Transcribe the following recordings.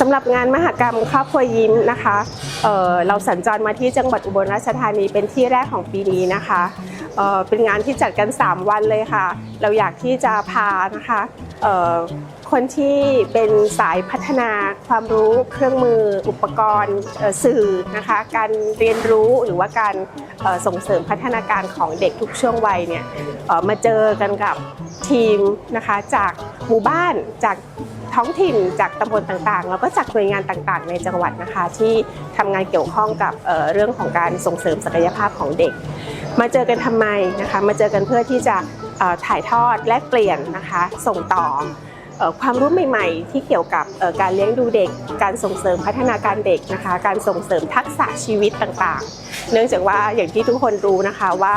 สำหรับงานมหกรรมครอบครัวยิ้มนะคะเอ่อเราสัญจรมาที่จังหวัดอุบลราชธานีเป็นที่แรกของปีนี้นะคะ เป็นงานที่จัดกัน 3 วันเลยค่ะ เราอยากที่จะพานะคะคนที่เป็นสายพัฒนาความรู้เครื่องมืออุปกรณ์สื่อนะคะการเรียนรู้หรือว่าการส่งเสริมพัฒนาการของเด็กทุกช่วงวัยเนี่ยมาเจอกันกับทีมนะคะจากหมู่บ้านจาก ท้องถิ่นจากตำบลต่างๆ แล้วก็จากหน่วยงานต่างๆ ในจังหวัดนะคะ ที่ทำงานเกี่ยวข้องกับเเรื่องของการส่งเสริมศักยภาพของเด็ก มาเจอกันทำไมนะคะ มาเจอกันเพื่อที่จะถ่ายทอดแลกเปลี่ยนนะคะ ส่งต่อความรู้ใหม่ ๆ ที่เกี่ยวกับการเลี้ยงดูเด็ก การส่งเสริมพัฒนาการเด็กนะคะ การส่งเสริมทักษะชีวิตต่างๆ เนื่องจากว่าอย่างที่ทุกคนรู้นะคะว่า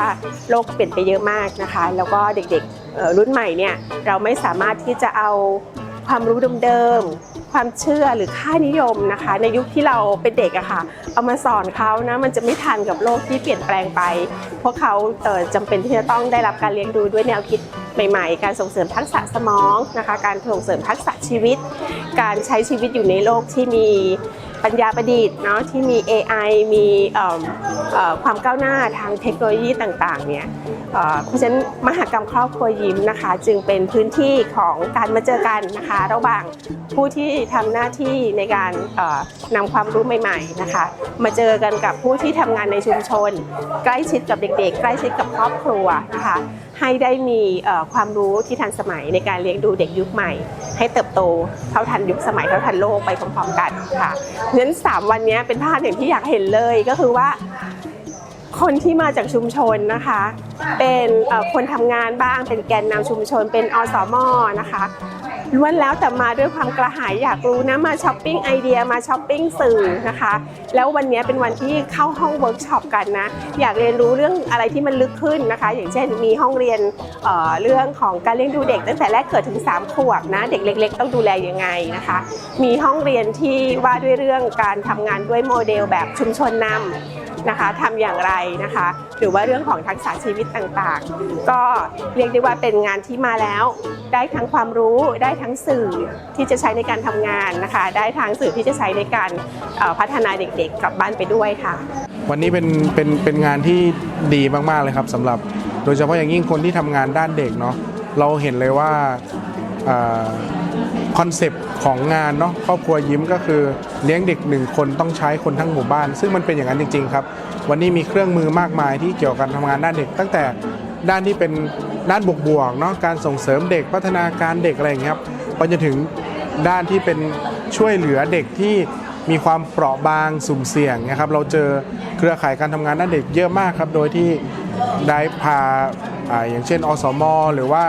โลกเปลี่ยนไปเยอะมากนะคะ แล้วก็เด็กๆรุ่นใหม่เนี่ยเราไม่สามารถที่จะเอา ความรู้เดิมๆ ความเชื่อหรือค่านิยมนะคะ ในยุคที่เราเป็นเด็กอะค่ะ เอามาสอนเขานะมันจะไม่ทันกับโลกที่เปลี่ยนแปลงไปพวกเขาเอ่อจำเป็นที่จะต้องได้รับการเลี้ยงดูด้วยแนวคิดใหม่ๆ การส่งเสริมทักษะสมองนะคะ การส่งเสริมทักษะชีวิต การใช้ชีวิตอยู่ในโลกที่มี ปัญญาประดิษฐ์เนาะที่มี AI มีเอิ่มเอ่อความก้าวหน้าทางเทคโนโลยีต่างๆเนี่ยเพราะฉะนั้นมหกรรมครอบครัวยิ้มนะคะ จึงเป็นพื้นที่ของการมาเจอกันนะคะ ระหว่างผู้ที่ทำหน้าที่ในการเอ่อนำความรู้ใหม่ ๆนะคะ มาเจอกันกับผู้ที่ทำงานในชุมชน ใกล้ชิดกับเด็ก ๆ ใกล้ชิดกับครอบครัวนะคะ ให้ได้มีความรู้ที่ทันสมัยในการเลี้ยงดูเด็กยุคใหม่ ให้เติบโตเท่าทันยุคสมัยเท่าทันโลกไปพร้อมๆกันค่ะเนั้นสามวันนี้เป็นภาพอย่างที่อยากเห็นเลยก็คือว่าคนที่มาจากชุมชนนะคะ เป็นคนทำงานบ้าง เป็นแกนนำชุมชน เป็นอสมนะคะ ล้วนแล้วแต่มาด้วยความกระหายอยากรู้นะมาช้อปปิ้งไอเดียมาช้อปปิ้งสื่อนะคะ แล้ววันนี้เป็นวันที่เข้าห้องเวิร์กช็อปกันนะ อยากเรียนรู้เรื่องอะไรที่มันลึกขึ้นนะคะ อย่างเช่นมีห้องเรียนเเรื่องของการเลี้ยงดูเด็กตั้งแต่แรกเกิดถึง 3 ขวบนะ เด็กเล็ก ๆ ต้องดูแลยังไงนะคะ มีห้องเรียนที่ว่าด้วยเรื่องการทำงานด้วยโมเดลแบบชุมชนนำ นะคะทำอย่างไรนะคะ หรือว่าเรื่องของทักษะชีวิตต่างๆ ก็เรียกได้ว่าเป็นงานที่มาแล้ว ได้ทั้งความรู้ได้ทั้งสื่อที่จะใช้ในการทำงานนะคะ ได้ทั้งสื่อที่จะใช้ในการพัฒนาเด็กๆกลับบ้านไปด้วยค่ะ วันนี้เป็นเป็นเป็นงานที่ดีมากๆเลยครับสำหรับ โดยเฉพาะอย่างยิ่งคนที่ทำงานด้านเด็กเนาะเราเห็นเลยว่า คอนเซปต์ของงานเนาะครอบครัวยิ้มก็คือเลี้ยงเด็กหนึ่งคนต้องใช้คนทั้งหมู่บ้าน ซึ่งมันเป็นอย่างนั้นจริง ๆ ครับ วันนี้มีเครื่องมือมากมายที่เกี่ยวกับการทำงานด้านเด็ก ตั้งแต่ด้านที่เป็นด้านบวกๆเนาะการส่งเสริมเด็กพัฒนาการเด็กอะไรอย่างเงี้ยครับไปจนถึงด้านที่เป็นช่วยเหลือเด็กที่มีความเปราะบางสุ่มเสี่ยงนะครับเราเจอเครือข่ายการทำงานด้านเด็กเยอะมากครับ โดยที่ได้พาอาอย่างเช่นอสม หรือว่า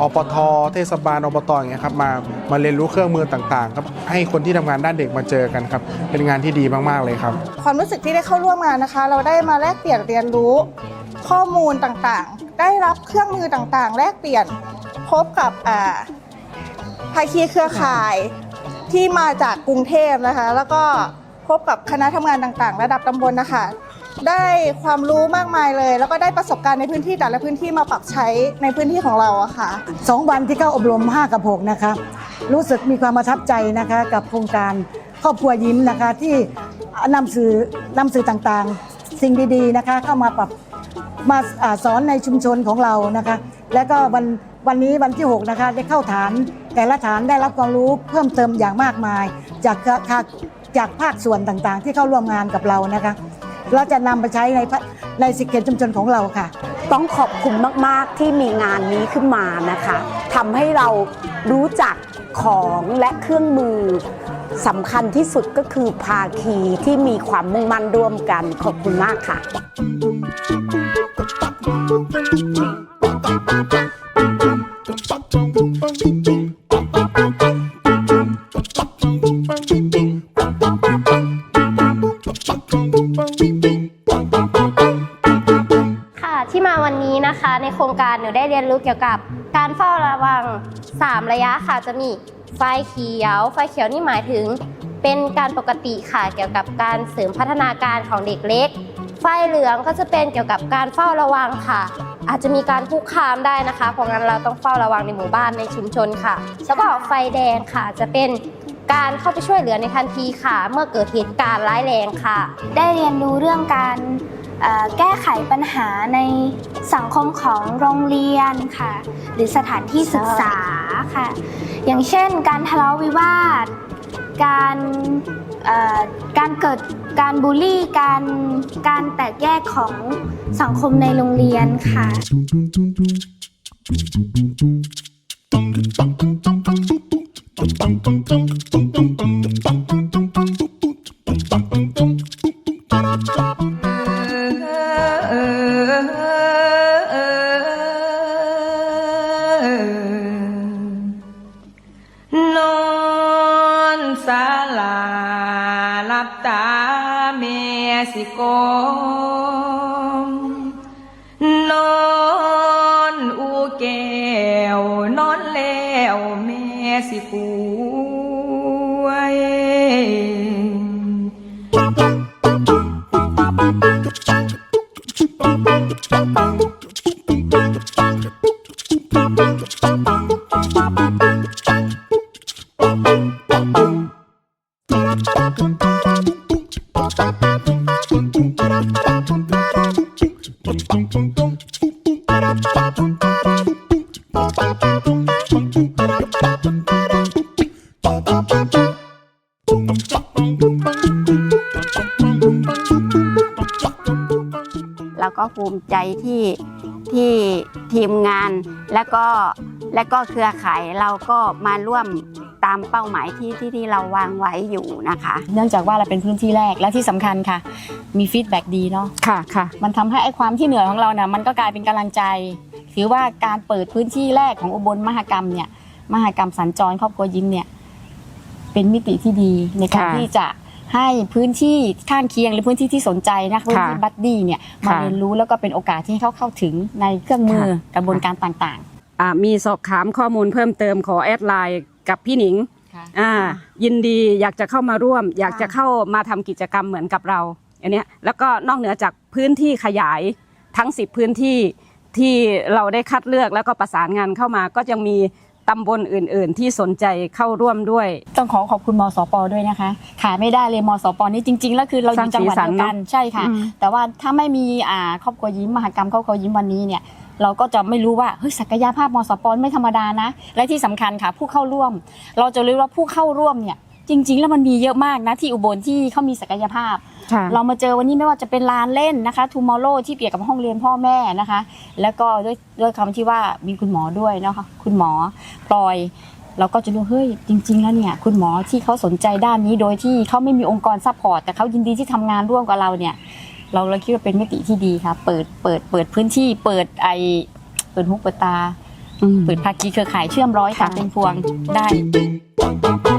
อปทเทศบาลอบตอย่างเงี้ยครับมามาเรียนรู้เครื่องมือต่างๆครับให้คนที่ทำงานด้านเด็กมาเจอกันครับ เป็นงานที่ดีมากๆเลยครับ ความรู้สึกที่ได้เข้าร่วมงานนะคะ เราได้มาแลกเปลี่ยนเรียนรู้ ข้อมูลต่างๆ ได้รับเครื่องมือต่างๆ แลกเปลี่ยนพบกับอ่าภาคีเครือข่ายที่มาจากกรุงเทพนะคะ แล้วก็พบกับคณะทำงานต่างๆ ระดับตำบลนะคะ ได้ความรู้มากมายเลย แล้วก็ได้ประสบการณ์ในพื้นที่แต่ละพื้นที่มาปรับใช้ในพื้นที่ของเราอะค่ะ สองวันที่เข้าอบรม 5 กับ 6 นะคะ รู้สึกมีความประทับใจนะคะกับโครงการครอบครัวยิ้มนะคะที่นำสื่อนำสื่อต่างๆ สิ่งดีๆนะคะ เข้ามาปรับมาอาสอนในชุมชนของเรานะคะ และก็วันวันนี้วันที่ 6 นะคะได้เข้าฐาน แต่ละฐานได้รับความรู้เพิ่มเติมอย่างมากมาย จากจากจากภาคส่วนต่างๆ ที่เข้าร่วมงานกับเรานะคะ เราจะนำไปใช้ในพะในสิเกตชุมชนของเราค่ะ ต้องขอบคุณมาก ๆ ที่มีงานนี้ขึ้นมานะคะทำให้เรารู้จักของและเครื่องมือสำคัญที่สุดก็คือภาคีที่มีความมุ่งมั่นร่วมกันขอบคุณมากค่ะค่ะ ในโครงการหนูได้เรียนรู้เกี่ยวกับการเฝ้าระวัง 3 ระยะค่ะจะมีไฟเขียว ไฟเขียวนี่หมายถึง เป็นการปกติค่ะเกี่ยวกับการเสริมพัฒนาการของเด็กเล็ก ไฟเหลืองก็จะเป็นเกี่ยวกับการเฝ้าระวังค่ะ อาจจะมีการคุกคามได้นะคะ เพราะงั้นเราต้องเฝ้าระวังในหมู่บ้านในชุมชนค่ะ แล้วก็ไฟแดงค่ะจะเป็นการเข้าไปช่วยเหลือในทันทีค่ะ เมื่อเกิดเหตุการณ์ร้ายแรงค่ะ ได้เรียนรู้เรื่องการ แก้ไขปัญหาในสังคมของโรงเรียนค่ะ หรือสถานที่ศึกษาค่ะ อย่างเช่น การทะเลาะวิวาท การการเกิดการบูลลี่การการแตกแยกของสังคมในโรงเรียนค่ะ ศาลาลับตาเมสิกมนอนอูแก้วนอนแล้วเมสิกู ภูมิใจที่ที่ทีมงานและก็และก็เครือข่ายเราก็มาร่วมตามเป้าหมายที่ที่ที่เราวางไว้อยู่นะคะ เนื่องจากว่าเราเป็นพื้นที่แรกและที่สำคัญค่ะ มีฟีดแบ็ดีเนาะค่ะค่ะ มันทำให้ไอ้ความที่เหนื่อยของเราเนี่ยมันก็กลายเป็นกำลังใจ ถือว่าการเปิดพื้นที่แรกของอุบลมหกรรมเนี่ยมหกรรมสัญจรครอบครัวยิ้มเนี่ยเป็นมิติที่ดีในการค่ะ ที่จะ ให้พื้นที่ข้างเคียงหรือพื้นที่ที่สนใจนะพื้นที่ค่ะบัดดี้เนี่ยมาค่ะเรียนรู้แล้วก็เป็นโอกาสที่ให้เขาเข้าถึงในเครื่องมือค่ะกระบวนการต่างอ่ามีสอบถามข้อมูลเพิ่มเติมขอแอดไลน์กับพี่หนิงๆค่ะอ่ายินดีอยากจะเข้ามาร่วม อยากจะเข้ามาทำกิจกรรมเหมือนกับเราอันเนี้ยแล้วก็นอกเหนือจากพื้นที่ขยายทั้ง 10 พื้นที่ที่เราได้คัดเลือกแล้วก็ประสานงานเข้ามาก็ยังมี ตำบลอื่น ๆ ที่สนใจเข้าร่วมด้วย ต้องขอขอบคุณมสปด้วยนะคะขาดไม่ได้เลยมสปนี่จริง ๆ แล้วคือเราอยู่จังหวัดเดียวกันใช่ค่ะอืมแต่ว่าถ้าไม่มีอ่าครอบครัวยิ้มมหกรรมครอบครัวยิ้มวันนี้เนี่ยเราก็จะไม่รู้ว่าเฮ้ยศักยภาพมสปไม่ธรรมดานะ และที่สำคัญค่ะ ผู้เข้าร่วม เราจะรู้ว่าผู้เข้าร่วมเนี่ย จริง ๆ แล้วมันมีเยอะมากนะที่อุบลที่เขามีศักยภาพเรามาเจอวันนี้ไม่ว่าจะเป็นลานเล่นนะคะทูมอร์โลที่เกี่ยวกับห้องเรียนพ่อแม่นะคะ แล้วก็ด้วยด้วยคำที่ว่ามีคุณหมอด้วยนะคะคุณหมอพลอย เราก็จะรู้เฮ้ยจริง ๆ แล้วเนี่ย คุณหมอที่เขาสนใจด้านนี้โดยที่เขาไม่มีองค์กรซัพพอร์ตแต่เขายินดีที่ทำงานร่วมกับเราเนี่ย เราเราคิดว่าเป็นมิติที่ดีค่ะ เปิดเปิดเปิดพื้นที่ เปิดไอเปิดหูเปิดตาเปิดภาคีเครือข่ายเชื่อมร้อยค่ะเป็นพวงได้ Ding, ding, dong, dong, dong.